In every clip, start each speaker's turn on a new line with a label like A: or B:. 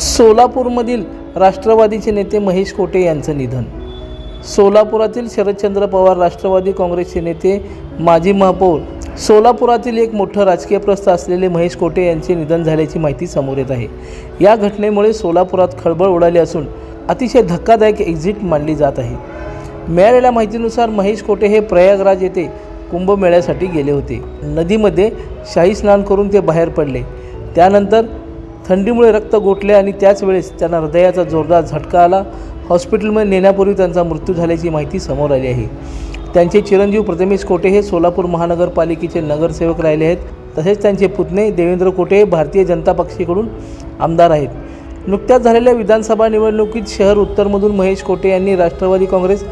A: सोलापूरमधील राष्ट्रवादीचे नेते महेश कोटे यांचं निधन. सोलापुरातील शरदचंद्र पवार राष्ट्रवादी काँग्रेसचे नेते माजी महापौर सोलापुरातील एक मोठं राजकीय प्रस्थ असलेले महेश कोटे यांचे निधन झाल्याची माहिती समोर येत आहे. या घटनेमुळे सोलापुरात खळबळ उडाली असून अतिशय धक्कादायक एक्झिट मानली जात आहे. मिळालेल्या माहितीनुसार महेश कोटे हे प्रयागराज येथे कुंभमेळ्यासाठी गेले होते. नदीमध्ये शाही स्नान करून ते बाहेर पडले. त्यानंतर थंडीमुळे रक्त गोठले आणि त्याच वेळेस त्यांना हृदयाचा जोरदार झटका आला. हॉस्पिटलमध्ये नेण्यापूर्वी त्यांचा मृत्यू झाल्याची माहिती समोर आली आहे. त्यांचे चिरंजीव प्रथमेश कोटे हे सोलापूर महानगरपालिकेचे नगरसेवक राहिले आहेत. तसेच त्यांचे पुतणे देवेंद्र कोटे हे भारतीय जनता पक्षाकडून आमदार आहेत. नुकत्याच झालेल्या विधानसभा निवडणुकीत शहर उत्तरमधून महेश कोटे यांनी राष्ट्रवादी काँग्रेस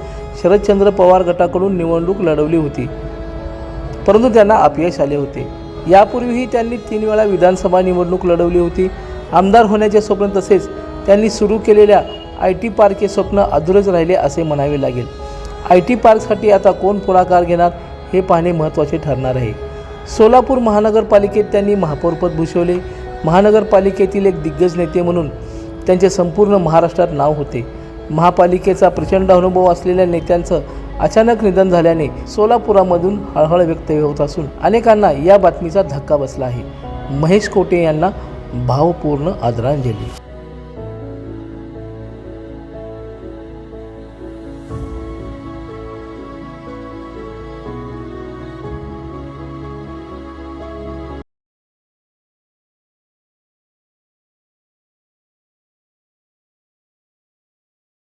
A: शरदचंद्र पवार गटाकडून निवडणूक लढवली होती. परंतु त्यांना अपयश आले होते. यापूर्वीही त्यांनी तीन वेळा विधानसभा निवडणूक लढवली होती. आमदार होण्याचे स्वप्न तसेच त्यांनी सुरू केलेल्या आय टी पार्कचे स्वप्न अधुरच राहिले असे म्हणावे लागेल. आय टी पार्कसाठी आता कोण पुढाकार घेणार हे पाहणे महत्त्वाचे ठरणार आहे. सोलापूर महानगरपालिकेत त्यांनी महापौरपद भूषवले. महानगरपालिकेतील एक दिग्गज नेते म्हणून त्यांचे संपूर्ण महाराष्ट्रात नाव होते. महापालिकेचा प्रचंड अनुभव असलेल्या नेत्यांचं अचानक निधन झाल्याने सोलापुरामधून हळहळ व्यक्त होत असून अनेकांना या बातमीचा धक्का बसला आहे. महेश कोटे यांना भावपूर्ण आदरांजली.